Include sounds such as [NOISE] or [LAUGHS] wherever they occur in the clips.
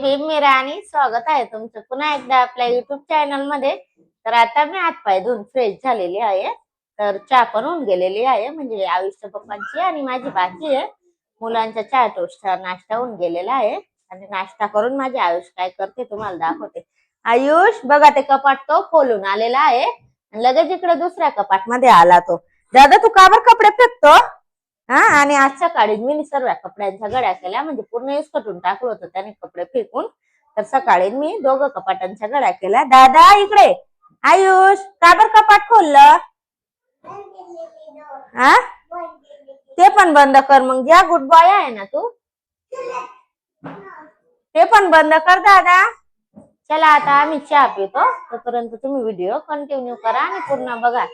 भीम मी आणि स्वागत आहे तुमचं. पुन्हा एकदा आपल्या युट्यूब चॅनलमध्ये. तर आता मी हातपाय धुवून फ्रेश झालेली आहे. तर चहा पण होऊन गेलेली आहे. म्हणजे आयुष्य पप्पांची आणि माझी बाकी आहे. मुलांच्या चहा टोस्टचा नाश्ता होऊन गेलेला आहे. आणि नाश्ता करून माझी आयुष काय करते तुम्हाला दाखवते. आयुष बघा ते कपाट तो खोलून आलेला आहे. आणि लगेच इकडे दुसऱ्या कपाटमध्ये आला तो. दादा तू का बरं कपडे फेकतो? हा आणि आज सकाळी मी सर्व कपड्यांच्या गड्या केल्या म्हणजे पूर्ण इसकटून टाकलं होतं त्याने कपडे फेकून. तर सकाळी मी दोघं कपाटांच्या गड्या केल्या. दादा इकडे. आयुष काबर कपाट खोललं? हा? ते पण बंद कर मग. ज्या गुड बॉय आहे ना तू? ते पण बंद कर दादा. चला आता आम्ही चहा पितो. तोपर्यंत तुम्ही व्हिडिओ कंटिन्यू करा आणि पूर्ण बघा.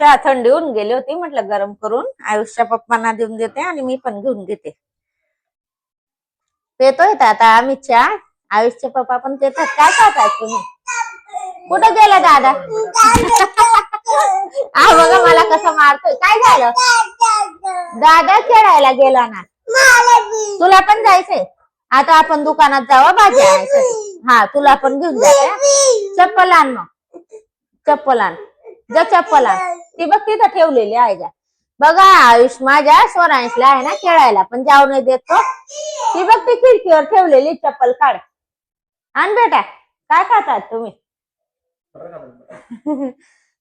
चहा थंडी होऊन गेली होती म्हटलं गरम करून आयुष्या पप्पांना देऊन देते आणि मी पण घेऊन घेते. पेतोय तर आता आम्ही चहा आयुषचे पप्पा पण पेतात काय खाताय तुम्ही? कुठं गेला दादा? हा बघा मला कसं मारतोय. काय झालं? दादा खेळायला गेला ना. तुला पण जायचंय? आता आपण दुकानात जावं भाजी आणायसाठी. हा तुला पण घेऊन जाते चप्पल आण मग. चप्पल आण. जा चप्पल आण. ती बघ तिथं ठेवलेली आहे का बघा आयुष माझ्या स्वरांशला आहे ना खेळायला पण जाऊ नाही देत तो. ती बघ ती खिडकीवर ठेवलेली चप्पल काढ. आण बेटा काय खातात तुम्ही? [LAUGHS]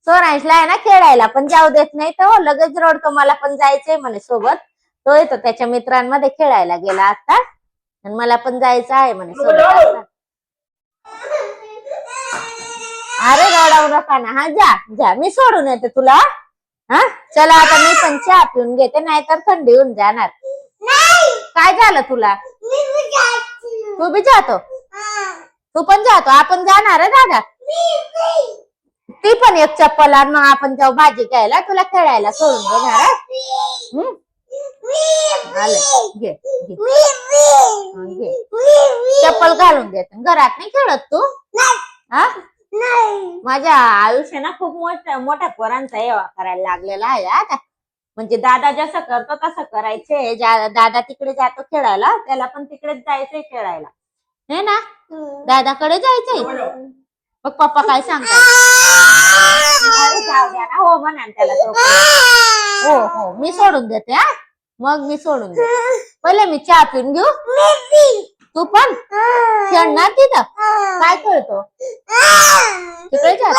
स्वरांशला आहे ना खेळायला पण जाऊ देत नाही तो. लगेच रडतो मला पण जायचंय म्हणे सोबत. तो येतो त्याच्या मित्रांमध्ये खेळायला गेला आता. आणि मला पण जायचं आहे म्हणे सोबत आता. अरे रडाऊ नका ना. हा जा जा. मी सोडून येते तुला. हा? चला आता मी पण चहा पिऊन घेते नाहीतर थंडी होऊन जाणार. काय झालं तुला? तू बी जातो? तू पण जातो? आपण जाणार आहे दादा? ती पण एक चप्पल आण मग आपण जाऊ भाजी घ्यायला तुला खेळायला सोडून देणार? हम्म? आलं. घे घे. चप्पल घालून देते. घरात नाही खेळत तू? हा? माझ्या आयुष्य ना खूप मोठ्या मोठ्या पोरांचा हेवा करायला लागलेला आहे आता म्हणजे दादा जसं करतो तसं करायचे. दादा तिकडे जातो खेळायला त्याला पण तिकडेच जायचंय खेळायला. हे ना? दादाकडे जायचंय? मग पप्पा काय सांगतात? अरे जाऊ द्या ना. हो म्हणा ना त्याला. हो हो. मी सोडून देते हा. मग मी सोडून देते. पहिले मी चहा पिऊन घेऊ. तू पण? खेळणार तिथं? काय खेळतो? तिकडे जा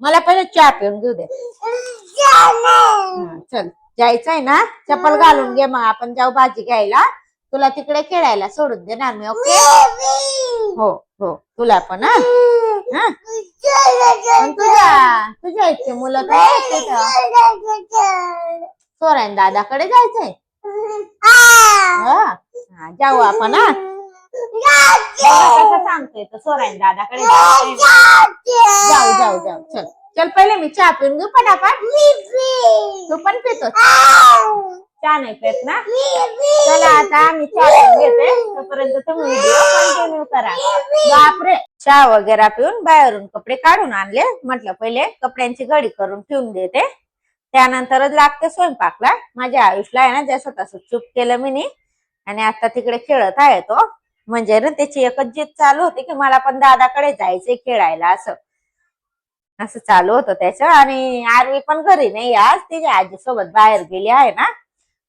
मला पहिले चहा पिऊन घेऊ दे. हा, चल. जायचंय ना? चप्पल घालून घे मग. आपण जाऊ भाजी घ्यायला. तुला तिकडे खेळायला सोडून देणार मी ओके? हो हो. तुला पण हा? हा? पण तुझ्या तुझ्या इतके मुलं काय आहेत तिथं. सोरायन दादाकडे जायचंय. हा. हा, जाऊ आपण हा. कसं सांगतोय तो सोरायन दादाकडे. जाऊ जाऊ. जाऊ चल. चल पहिले मी चहा पिऊन घेऊ पटापट. तू पण पितो. चहा नाही पेत ना? चला आता मी चहा पिऊन घेते. तोपर्यंत तुम्ही व्हिडिओ कंटिन्यू करा बापरे. चहा वगैरे पिऊन बाहेरून कपडे काढून आणले. म्हटलं पहिले कपड्यांची घडी करून ठेवून देते. त्यानंतरच लागते स्वयंपाकला. माझ्या आयुषला आहे ना जसं तसं चूप केलं मी. आणि आता तिकडे खेळत आहे तो. म्हणजे ना त्याची एकच जीत चालू होती की मला पण दादाकडे जायचंय खेळायला असं. असं चालू होतं त्याचं. आणि आरवी पण घरी नाही आज. तिच्या आजीसोबत बाहेर गेली आहे ना.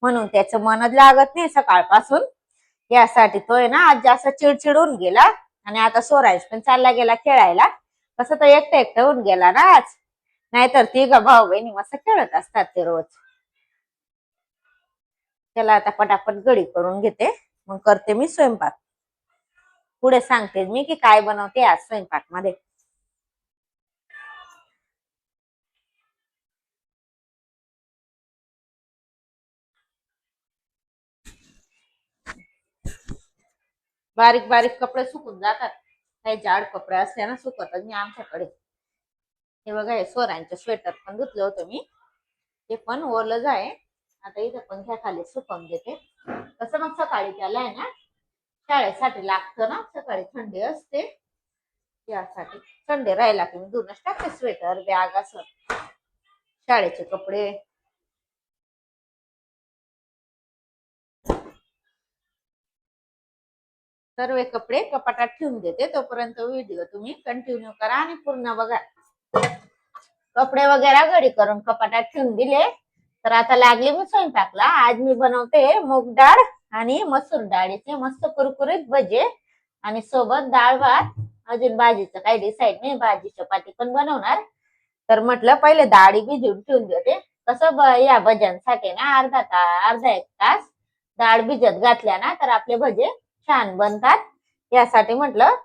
म्हणून त्याचं मनच लागत नाही सकाळपासून. यासाठी तो आहे ना आज असं चिडचिड होऊन गेला. आणि आता स्वराज पण चालला गेला खेळायला. कसं तो एकटं एकटं होऊन गेला ना आज. नाहीतर ती ग भाऊ बहिणी मस्त खेळत असतात ते रोज. त्याला आता पटापट गडी करून घेते. मग करते मी स्वयंपाक. पुढे सांगते मी की काय बनवते आज स्वयंपाकमध्ये बारीक बारीक कपडे सुकून जातात. काही जाड कपडे असले ना सुकतच मी आमच्याकडे. हे बघा हे सोरांचे स्वेटर पण धुतलं होतं मी. ते पण ओरलं आहे. आता इथं पंख्याखाली सुकवून देते तसं मग सकाळी त्याला आहे ना शाळेसाठी लागतं ना सकाळी थंडी असते. यासाठी थंडी राहिला की मी दोनच टाकते स्वेटर बॅग असं. शाळेचे कपडे. सर्व कपडे कपाटात ठेवून देते. तोपर्यंत व्हिडिओ तुम्ही कंटिन्यू करा आणि पूर्ण बघा. कपडे वगैरे घडी करून कपाटात ठेवून दिले. तर आता लागली मी स्वयंपाकला. आज मी बनवते मूग डाळ आणि मसूर डाळीचे मस्त कुरकुरीत भजे आणि सोबत डाळ भात. अजून भाजीचं काही डिसाईड नाही. भाजी चपाती पण बनवणार. तर म्हटलं पहिले डाळी भिजवून ठेवून देते. कसं या भज्यांसाठी ना अर्धा तास अर्धा एक तास डाळ भिजत घातल्या ना तर आपले भजे छान बनतात. यासाठी म्हटलं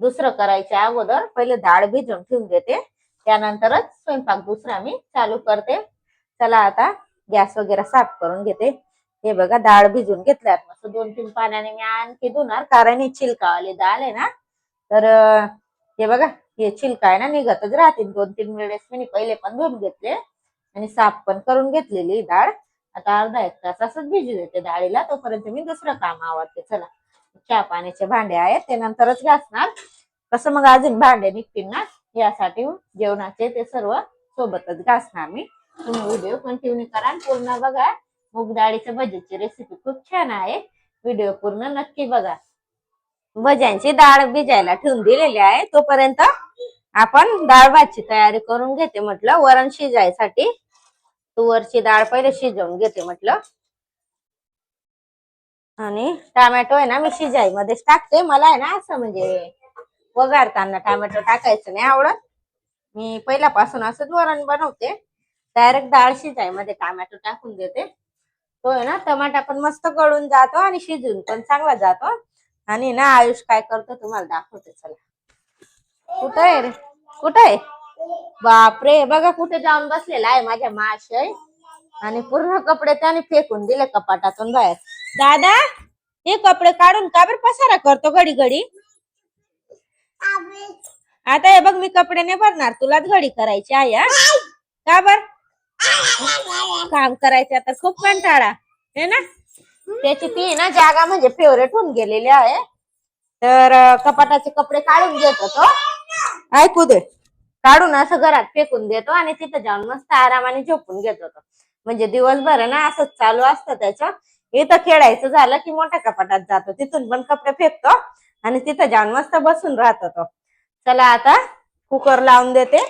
दुसरं करायच्या अगोदर पहिले डाळ भिजवून ठेवून देते. त्यानंतरच स्वयंपाक दुसरा मी चालू करते. चला आता गॅस वगैरे साफ करून घेते. हे बघा डाळ भिजून घेतल्यात मस्त दोन तीन पाण्याने मी आणखी धुणार कारण ही चिलकावाली डाळ आहे ना. तर हे बघा हे छिलका आहे ना निघतच राहतील. दोन तीन वेळेस मी पहिले पण धुवून घेतले आणि साफ पण करून घेतलेली डाळ. आता अर्धा एक तास असंच भिजू देते डाळीला तोपर्यंत मी दुसरं काम आवडते चला चहा पाण्याचे भांडे आहेत ते नंतरच घासणार. कसं मग अजून भांडे निघतील ना यासाठी जेवणाचे ते सर्व सोबतच घासणार मी. तुम्ही व्हिडिओ कंटिन्यू करा पूर्ण बघा. मूग डाळीच्या भजीची रेसिपी खूप छान आहे. व्हिडिओ पूर्ण नक्की बघा. भज्यांची डाळ भिजायला ठेवून दिलेली आहे. तोपर्यंत आपण डाळ भातची तयारी करून घेते म्हटलं. वरण शिजायसाठी तुवरची डाळ पहिले शिजवून घेते म्हटलं. आणि टोमॅटो आहे ना मी शिजाई मध्येच टाकते. मला आहे ना असं म्हणजे वगारताना टोमॅटो टाकायचं नाही आवडत. मी पहिल्यापासून असंच वरण बनवते. डायरेक्ट डाळ शिजाईमध्ये टोमॅटो टाकून देते. तो आहे ना टमाटा पण मस्त गळून जातो आणि शिजून पण चांगला जातो. आणि ना आयुष काय करतो तुम्हाला दाखवते चला. कुठं आहे रे? कुठं आहे? बापरे बघा कुठे जाऊन बसलेला आहे माझ्या माशय आणि पूर्ण कपडे त्याने फेकून दिले कपाटातून बाहेर. दादा हे कपडे काढून का बरं पसारा करतो घडी घडी आता हे बघ मी कपडे नाही भरणार. तुलाच घडी करायची आहे का बर? काम करायचे आता खूप कंटाळा. हे ना? त्याची ती ना जागा म्हणजे फेवरेट होऊन गेलेली आहे. तर कपाटाचे कपडे काढून घेतो तो ऐकू दे. काढून असं घरात फेकून देतो आणि तिथं जाऊन मस्त आरामाने झोपून घेतो तो म्हणजे दिवसभर ना असंच चालू असतं त्याचं. इथं खेळायचं झालं की मोठ्या कपाटात जातो. तिथून पण कपडे फेकतो आणि तिथं जाऊन मस्त बसून राहतो तो चला आता कुकर लावून देते.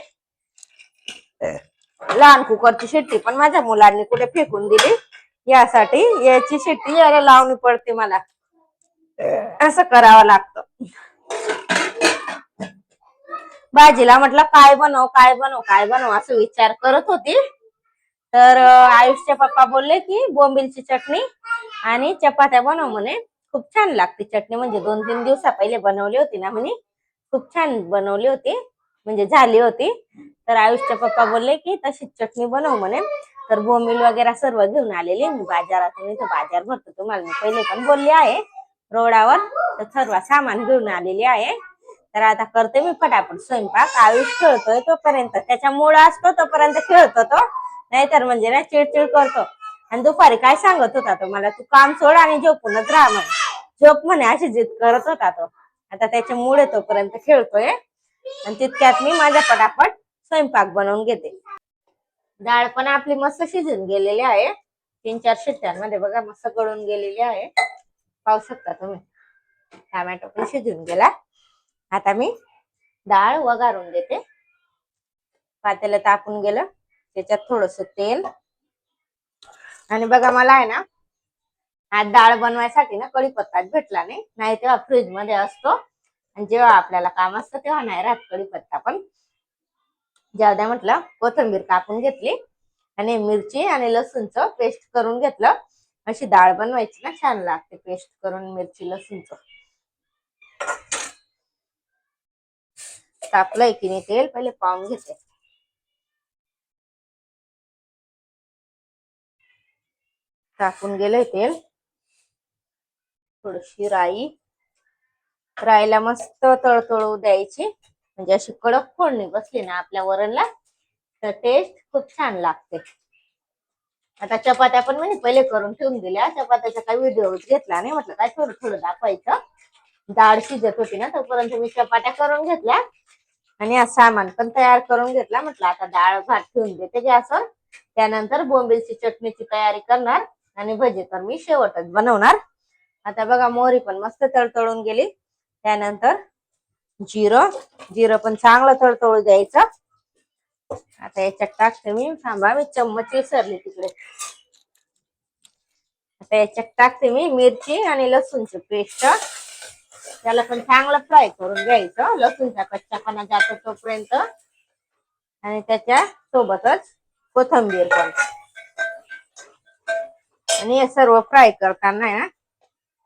लहान कुकरची शिट्टी पण माझ्या मुलांनी कुठे फेकून दिली. यासाठी याची शिट्टी याला लावणी पडते मला. असं करावं लागतं. भाजीला म्हटलं काय बनव काय बनव काय बनव? असं विचार करत होती. तर आयुषचे पप्पा बोलले की बोंबिलची चटणी आणि चपात्या बनव म्हणे. खूप छान लागते चटणी. म्हणजे दोन तीन दिवसा पहिले बनवली होती ना म्हणे. खूप छान बनवली होती. म्हणजे झाली होती. तर आयुषच्या पप्पा बोलले की तशीच चटणी बनव म्हणे. तर बोंबील वगैरे सर्व घेऊन आलेली मी बाजारातून इथं बाजार भरतो तुम्हाला. मी पहिले पण बोलली आहे रोडावर. तर सर्व सामान घेऊन आलेली आहे. तर आता करते मी फटाफट स्वयंपाक. आयुष खेळतोय तोपर्यंत. त्याच्या मुळे असतो तोपर्यंत खेळतो तो. नाहीतर म्हणजे ना चिडचिड करतो. आणि दुपारी काय सांगत होता तो मला? तू काम सोड आणि झोपूनच राहा म्हणे. झोप म्हणे अशी जिद करत होता तो. आता त्याच्या मुळे तोपर्यंत खेळतोय. आणि तितक्यात मी माझ्या पटापट स्वयंपाक बनवून घेते. डाळ पण आपली मस्त शिजून गेलेली आहे. तीन चार शिट्ट्यांमध्ये बघा मस्त गळून गेलेली आहे. पाहू शकता तुम्ही. टोमॅटो पण शिजून गेला. आता मी डाळ वगारून देते. पातेलं तापून गेलं. त्याच्यात थोडस तेल. आणि बघा मला आहे ना आज डाळ बनवायसाठी ना कढीपत्ताच भेटला नाही. नाही तेव्हा फ्रीजमध्ये असतो. आणि जेव्हा आपल्याला काम असतं तेव्हा नाही राहत कढीपत्ता पण. जाऊ द्या म्हटलं कोथिंबीर कापून घेतली आणि मिरची आणि लसूणचं पेस्ट करून घेतलं. अशी डाळ बनवायची ना छान लागते पेस्ट करून मिरची लसूणचं. तापलंय की नाही तेल पहिले पाहून घेते. टाकून गेलंय तेल. थोडीशी राई. राईला मस्त तळतळू द्यायची. म्हणजे अशी कडक फोडणी बसली ना आपल्या वरणला तर टेस्ट खूप छान लागते. आता चपात्या पण मी पहिले करून ठेवून दिल्या. चपात्याचा काही व्हिडिओ घेतला नाही म्हटलं काय थोडं थोडं दाखवायचं. डाळ शिजत होती ना तोपर्यंत मी चपात्या करून घेतल्या. आणि हा सामान पण तयार करून घेतला. म्हटलं आता डाळ भात ठेवून देते गॅसवर. त्यानंतर बोंबिलची चटणीची तयारी करणार. आणि भजी तर मी शेवटच बनवणार. आता बघा मोहरी पण मस्त तळतळून गेली. त्यानंतर जिरं. जिरं पण चांगलं तळतळू द्यायचं. आता याच्यात टाकते मी. थांबा मी चम्मच विसरली तिकडे. आता याच्यात टाकते मी मिरची आणि लसूणची पेस्ट. त्याला पण चांगलं फ्राय करून घ्यायचं. लसूणचा कच्चापणा जातो तोपर्यंत. आणि त्याच्या सोबतच कोथंबीर पण. आणि हे सर्व फ्राय करताना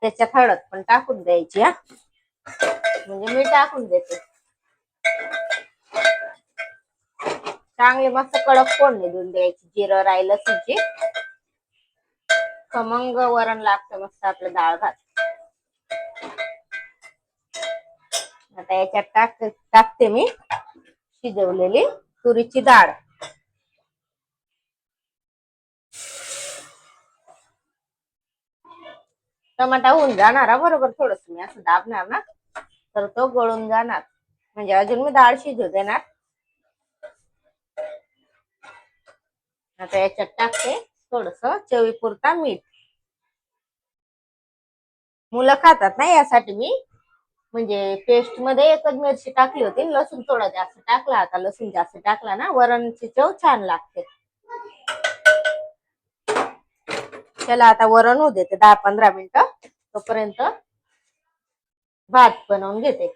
त्याच्यात हळद पण टाकून द्यायची हा. म्हणजे मी टाकून देते. चांगले मस्त कडक फोडणी देऊन द्यायची. जिरं राई लसूणची खमंग वरण लागतं मस्त आपलं डाळ भात. आता याच्यात टाकते टाकते मी शिजवलेली तुरीची डाळ. टमाटा होऊन जाणार बरोबर थोडस मी असं दाबणार ना. तर तो गळून जाणार. म्हणजे अजून मी डाळ शिजू देणार. आता याच्यात टाकते थोडस चवीपुरता मीठ. मुलं खातात ना यासाठी मी. म्हणजे पेस्टमध्ये एकच मिरची टाकली होती लसूण थोडा जास्त टाकला. आता लसूण जास्त टाकला ना वरणची चव छान लागते. चला आता वरण होऊ देते दहा पंधरा मिनिटं. तोपर्यंत भात बनवून घेते.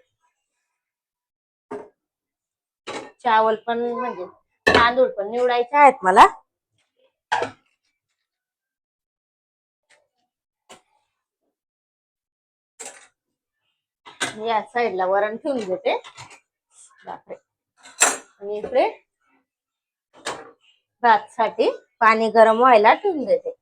चावल पण म्हणजे तांदूळ पण निवडायचे आहेत मला. या साईडला वरण ठेवून देते बापरे. आणि इकडे भात साठी पाणी गरम व्हायला ठेवून देते.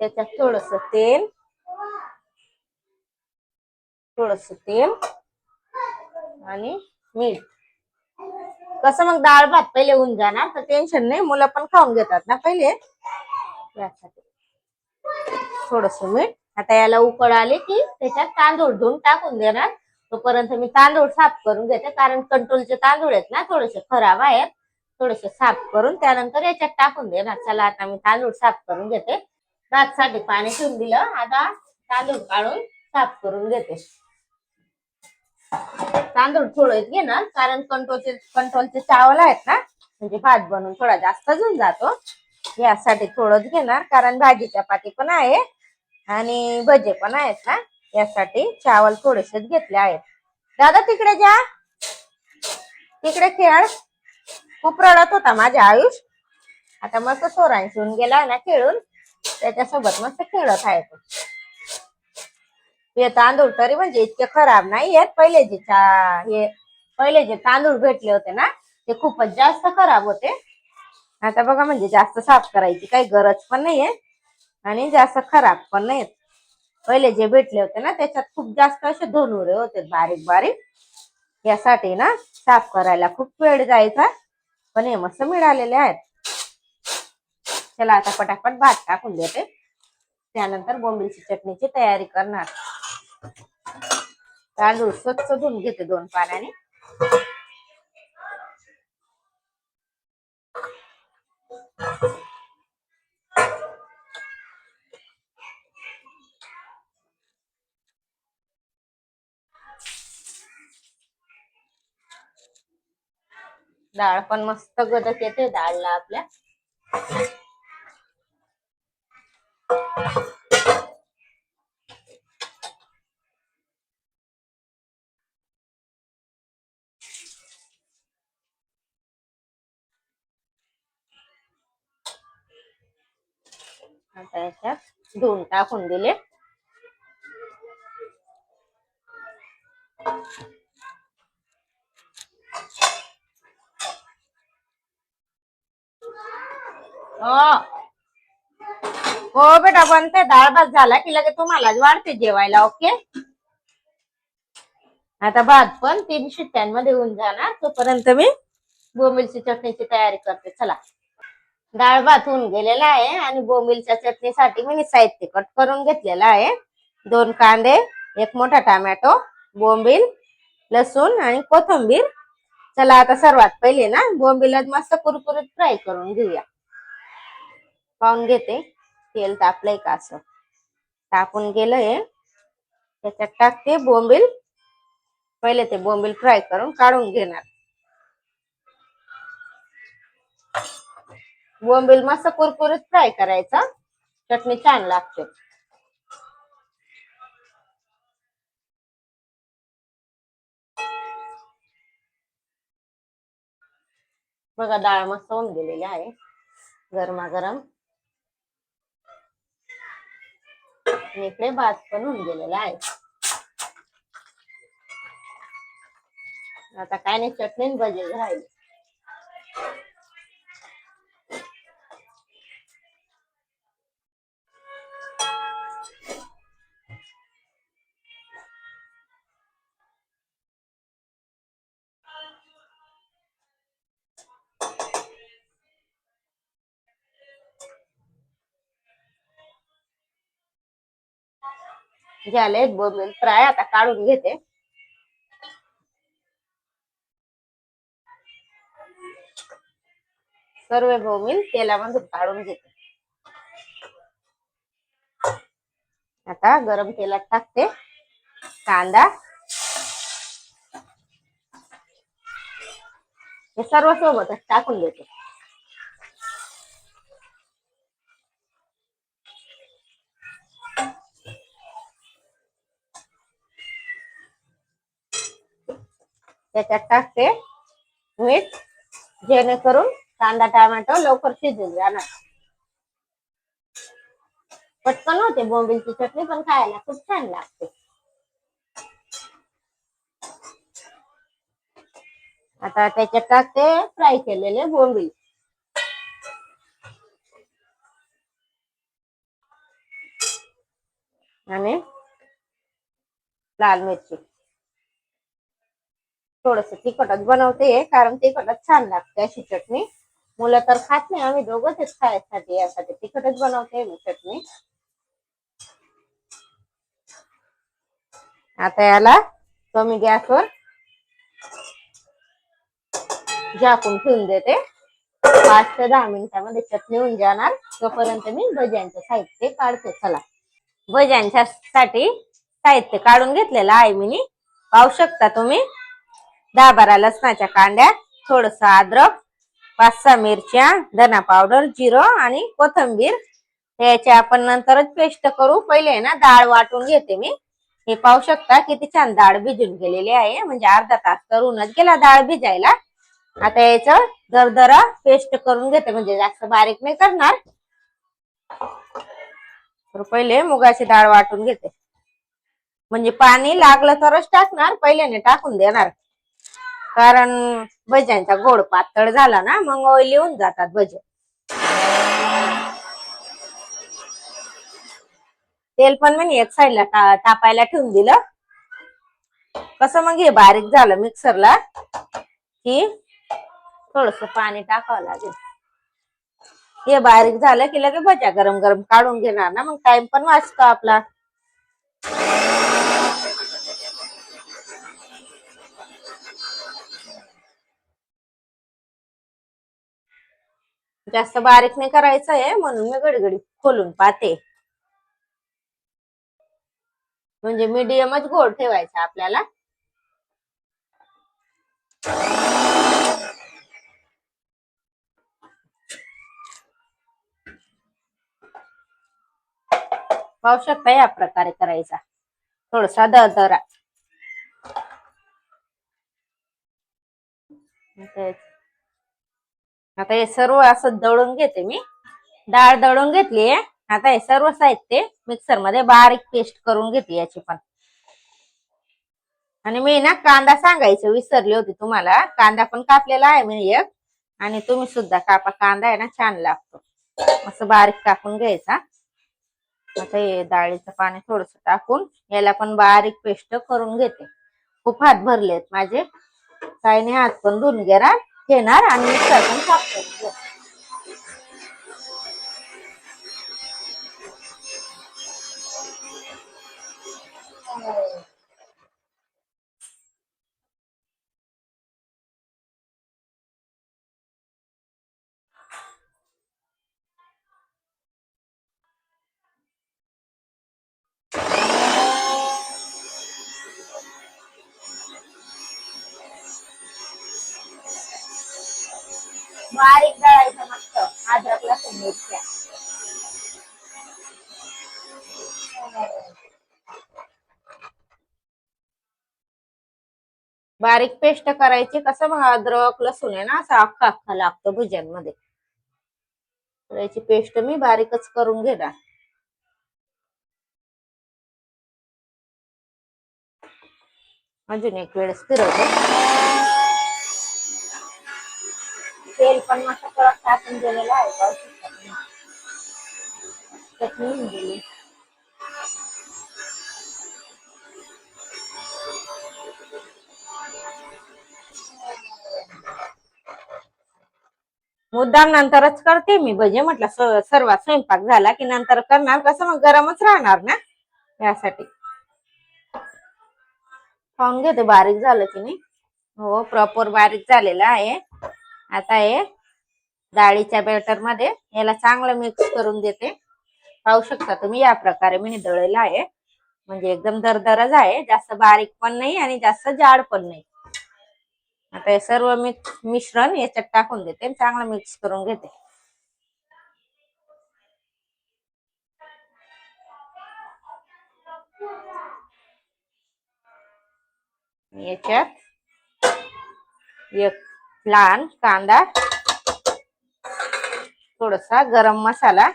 त्याच्यात थोडस तेल. थोडस तेल. आणि मीठ. कसं मग डाळ भात पहिले होऊन जाणार तर टेन्शन नाही. मुलं पण खाऊन घेतात ना पहिले. यासाठी. थोडस मीठ. आता याला उकळ आले की त्याच्यात तांदूळ धुवून टाकून देणार. तोपर्यंत मी तांदूळ साफ करून घेते. कारण कंट्रोलचे तांदूळ आहेत ना थोडेसे खराब आहेत. थोडेसे साफ करून त्यानंतर याच्यात टाकून देणार. चला आता मी तांदूळ साफ करून घेते. भातसाठी पाणी ठेवून दिलं. आता तांदूळ काढून साफ करून घेते. तांदूळ थोडं घेणार कारण कंट्रोलचे कंट्रोलचे चावल आहेत ना म्हणजे भात बनवून थोडा जास्त होऊन जातो. यासाठी थोडंच घेणार कारण भाजी चपाती पण आहे आणि भजे पण आहेत ना यासाठी चावल थोडेसेच घेतले आहेत. दादा तिकडे जा. तिकडे खेळ. खूप रडत होता माझ्या आयुष. आता मस्त सोरांशी होऊन गेला ना खेळून. त्याच्यासोबत मस्त खेळत आहे तो. हे तांदूळ तरी म्हणजे इतके खराब नाही आहेत. पहिले जे चा- हे पहिले जे तांदूळ भेटले होते ना ते खूपच जास्त खराब होते. आता बघा म्हणजे जास्त साफ करायची काही गरज पण नाहीये आणि जास्त खराब पण नाहीत पहिले जे भेटले होते ना त्याच्यात खूप जास्त असे धनुरे होते बारीक बारीक. यासाठी ना साफ करायला खूप वेळ जायचा. पण हे मस्त मिळालेले आहेत. चला आता पटापट भात टाकून देते. त्यानंतर बोंबिलची चटणीची तयारी करणार. तांदूळ स्वच्छ धुवून घेते दोन पाण्याने. डाळ पण मस्त गदक येते डाळला आपल्या. आता याच्यात धुवून टाकून दिले. हो. हो बेटा बनते डाळ भात झाला की लगेच तुम्हालाच वाढते जेवायला ओके? आता भात पण तीन शिट्ट्यांमध्ये होऊन जाणार. तोपर्यंत मी बोंबिलची चटणीची तयारी करते. चला. डाळ भात होऊन गेलेला आहे आणि बोंबिलच्या चटणीसाठी मी साहित्य कट करून घेतलेलं आहे. दोन कांदे एक मोठा टोमॅटो बोंबील लसूण आणि कोथिंबीर. चला आता सर्वात पहिले ना बोंबिलात मस्त कुरकुरीत फ्राय करून घेऊया. पाहून घेते. तेल तापलंय का असं? टाकून गेलंय. त्याच्यात टाकते बोंबील. पहिले ते बोंबील फ्राय करून काढून घेणार. बोंबील मस्त कुरकुरीत फ्राय करायचा. चटणी छान लागते. बघा डाळ मस्त होऊन गेलेली आहे. गरमागरम. इकडे भात पण होऊन गेलेला आहे. आता काय नाही चटणी आणि भजी राहील. झाले बोंबील फ्राय आता काढून घेते. सर्व बोंबील तेलामधून काढून घेते. आता गरम तेलात टाकते. कांदा. हे सर्व सोबतच टाकून देते. त्याच्यात टाकते. मीठ जेणेकरून कांदा टोमॅटो लवकर शिजून जाणार. पटकन होते बोंबिलची चटणी पण खायला खूप छान लागते. आता त्याच्यात टाकते फ्राय केलेले बोंबील. आणि लाल मिरची. थोडस तिखटच बनवते कारण तिखटच छान लागते अशी चटणी. मुलं तर खात नाही आम्ही दोघंच खायसाठी यासाठी तिखटच बनवते मी चटणी. आता याला कमी गॅसवर झाकून ठेवून देते. पाच ते दहा मिनिटामध्ये चटणी होऊन जाणार. तोपर्यंत मी भज्यांचं साहित्य काढते. चला. भज्यांच्या साठी साहित्य काढून घेतलेलं आहे मी. पाहू शकता तुम्ही? दहा बारा लसणाच्या कांड्या थोडस अद्रक पाच सहा मिरच्या धना पावडर जिरं आणि कोथंबीर. याच्या आपण नंतरच पेस्ट करू. पहिले ना डाळ वाटून घेते मी. हे पाहू शकता किती छान डाळ भिजून गेलेली आहे. म्हणजे अर्धा तास करूनच गेला डाळ भिजायला. आता याचं दरदरा पेस्ट करून घेते. म्हणजे जास्त बारीक नाही करणार. तर पहिले मुगाची डाळ वाटून घेते. म्हणजे पाणी लागलं तरच टाकणार. पहिल्याने टाकून देणार. कारण भज्यांचा गोड पातळ झाला ना मग ऑइली होऊन जातात भजे तेल पण मी एक साईडला ता तापायला ठेवून दिलं. कसं मग हे बारीक झालं मिक्सरला की थोडस पाणी टाकावं लागेल. हे बारीक झालं की लगेच भज्या गरम गरम काढून घेणार ना मग टाइम पण वाचतो आपला. जास्त बारीक नाही करायचं आहे म्हणून मी गडगडी खोलून पाहते. म्हणजे मीडियमच गोड ठेवायचा आपल्याला. पाहू शकता या प्रकारे करायचा. थोडासा दरदरा आता हे सर्व असं दळून घेते मी. डाळ दळून घेतली आता हे सर्व साहित्य मिक्सरमध्ये बारीक पेस्ट करून घेते याची पण. आणि मी ना कांदा सांगायचं विसरली होती तुम्हाला. कांदा पण कापलेला आहे मी एक. आणि तुम्ही सुद्धा कापा. कांदा आहे ना छान लागतो. असं बारीक कापून घ्यायचा. आता हे डाळीचं पाणी थोडस टाकून याला पण बारीक पेस्ट करून घेते. खूप हात भरलेत माझे. काही नाही हात पण धुवून घेणार. घेणार आणि मिक्सर पण साफ करून घेणार बारीक दळायचं मस्त. अद्रक लसूण मिरच्या बारीक पेस्ट करायची कसं मग अद्रक लसूण आहे ना असं अख्खा अख्खा लागतो भुज्यांमध्ये. याची पेस्ट मी बारीकच करून घेणार. अजून एक वेळेस फिरवते तेल पण मस्त परत टाकून दिलेला आहे पाहू शकता चटणी दिली मुद्दाम नंतरच करते मी भजे म्हटलं सर्व स्वयंपाक झाला की नंतर करणार? कसं मग गरमच राहणार ना? यासाठी. पाहून घेते बारीक झालं की नाही. हो प्रॉपर बारीक झालेलं आहे. आता हे डाळीच्या बेटरमध्ये याला चांगलं मिक्स करून देते. पाहू शकता तुम्ही या प्रकारे मी निदळलेला आहे. म्हणजे एकदम दरदरच आहे. जास्त बारीक पण नाही आणि जास्त जाड पण नाही. आता हे सर्व मिक्स मिश्रण याच्यात टाकून देते आणि चांगलं मिक्स करून घेते. याच्यात एक लहान कांदा थोडासा गरम मसाला.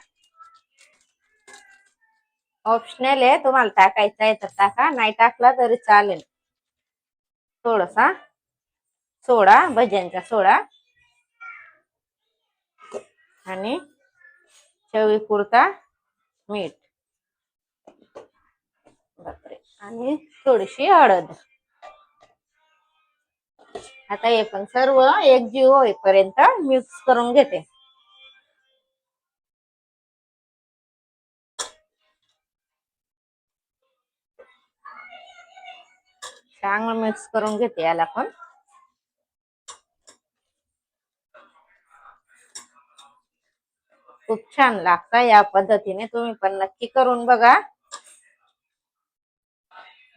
ऑप्शनल आहे तुम्हाला टाकायचा आहे तर टाका नाही टाकला तरी चालेल. थोडासा सोडा भज्यांचा सोडा. आणि चवीपुरता मीठ. बापरे आणि थोडीशी हळद. आता हे पण सर्व एकजीव होईपर्यंत मिक्स करून घेते. चांगलं मिक्स करून घेते याला पण. खूप छान लागतं या पद्धतीने. तुम्ही पण नक्की करून बघा.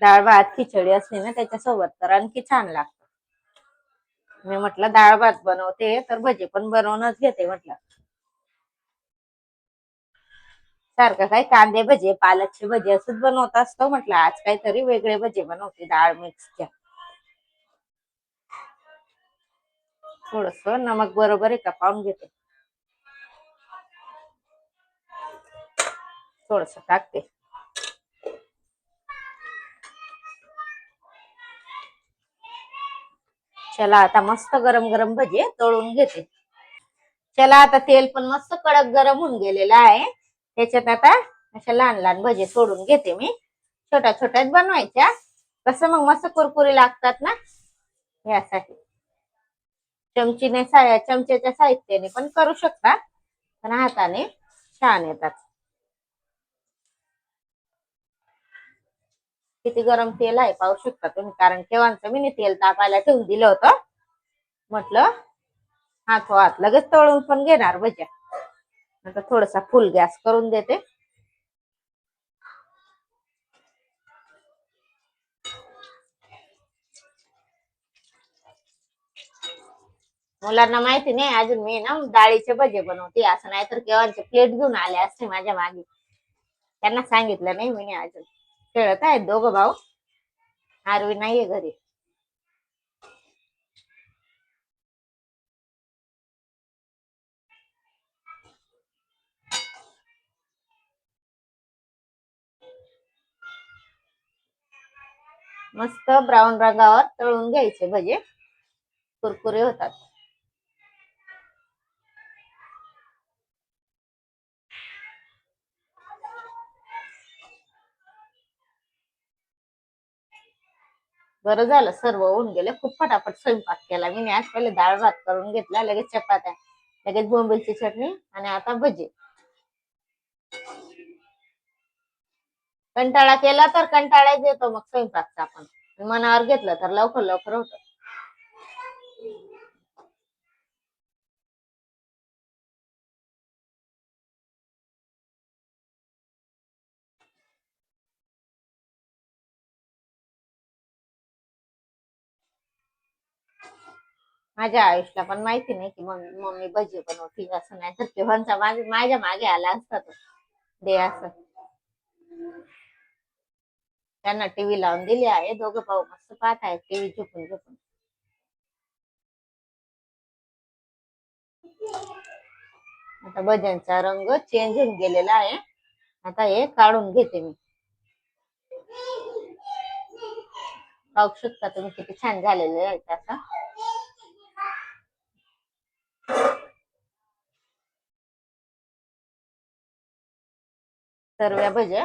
डाळ भात खिचडी असली ना त्याच्यासोबत तर आणखी छान लागतं. मी म्हटलं डाळ भात बनवते तर भजी पण बनवूनच घेते म्हटलं. सारखं काही कांदे भजे पालकचे भजे असंच बनवत असतो म्हटलं. आज काहीतरी वेगळे भजे बनवते डाळ मिक्सच्या थोडस नमक बरोबर आहे का पाहून घेते. थोडस टाकते. चला आता मस्त गरम गरम भजे तळून घेते. चला आता तेल पण मस्त कडक गरम होऊन गेलेलं आहे. त्याच्यात आता अशा लहान लहान भजे सोडून घेते मी. छोट्या छोट्याच बनवायच्या. कसं मग मस्त कुरकुरी लागतात ना? यासाठी. चमचीने साया चमच्याच्या साहित्याने पण करू शकता. पण हाताने छान येतात. किती गरम तेल आहे पाहू शकता तुम्ही. कारण केव्हाचं मी तेल तापायला ठेवून दिलं होतं. म्हटलं हात हात लगेच तळून पण घेणार भज्या. आता थोडासा फुल गॅस करून देते. मुलांना माहिती नाही अजून मी ना डाळीचे भजे बनवते. असं नाही तर केव्हाचे प्लेट घेऊन आले असते माझ्या मागे. त्यांना सांगितलं नाही मी अजून. खेळत आहेत दोघं भाऊ. आरवी नाहीये घरी. मस्त ब्राऊन रंगावर तळून घ्यायचे भजे. कुरकुरे होतात. बरं झालं सर्व होऊन गेले. खूप फटाफट स्वयंपाक केला. मी आज पहिले डाळ भात करून घेतला लगेच चपात्या लगेच बोंबीलची चटणी आणि आता भजी. कंटाळा केला तर कंटाळाच येतो मग स्वयंपाकचा आपण मनावर घेतलं तर लवकर लवकर होत. माझ्या आयुष्याला पण माहिती नाही की मम्मी मम्मी भजी बनवती असं नाही. तर तेव्हाचा माझ्या माझ्या मागे आला असता तो. दे असं. त्यांना टीव्ही लावून दिली आहे. दोघं भाऊ मस्त पाहत आहेत टीव्ही झोपून झोपून आता भज्यांचा रंग चेंज होऊन गेलेला आहे. आता हे काढून घेते मी. पाहू शकता तुम्ही किती छान झालेले आहे त्याचा सर्व भज्या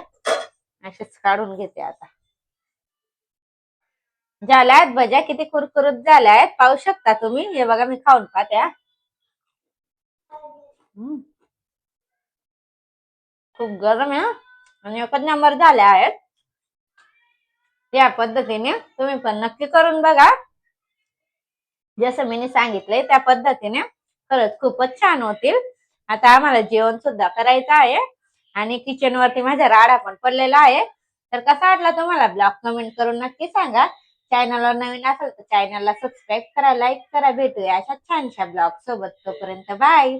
असेच काढून घेते आता. झाल्या आहेत भज्या किती कुरकुरीत झाल्या आहेत पाहू शकता तुम्ही. हे बघा मी खाऊन पाहते खूप गरम आहे आणि एकच नंबर झाल्या आहेत. या पद्धतीने तुम्ही पण नक्की करून बघा. जसं मी सांगितलंय त्या पद्धतीने. खरंच खूपच छान होतील. आता आम्हाला जेवण सुद्धा करायचं आहे. आणि किचन वरती माझा राडा पण पडलेला आहे. तर कसा वाटला तुम्हाला ब्लॉग? कमेंट करून नक्की सांगा. चॅनलवर नवीन असेल तर चॅनलला सबस्क्राईब करा लाईक करा भेटूया अशा छानशा ब्लॉग सोबत तोपर्यंत. बाय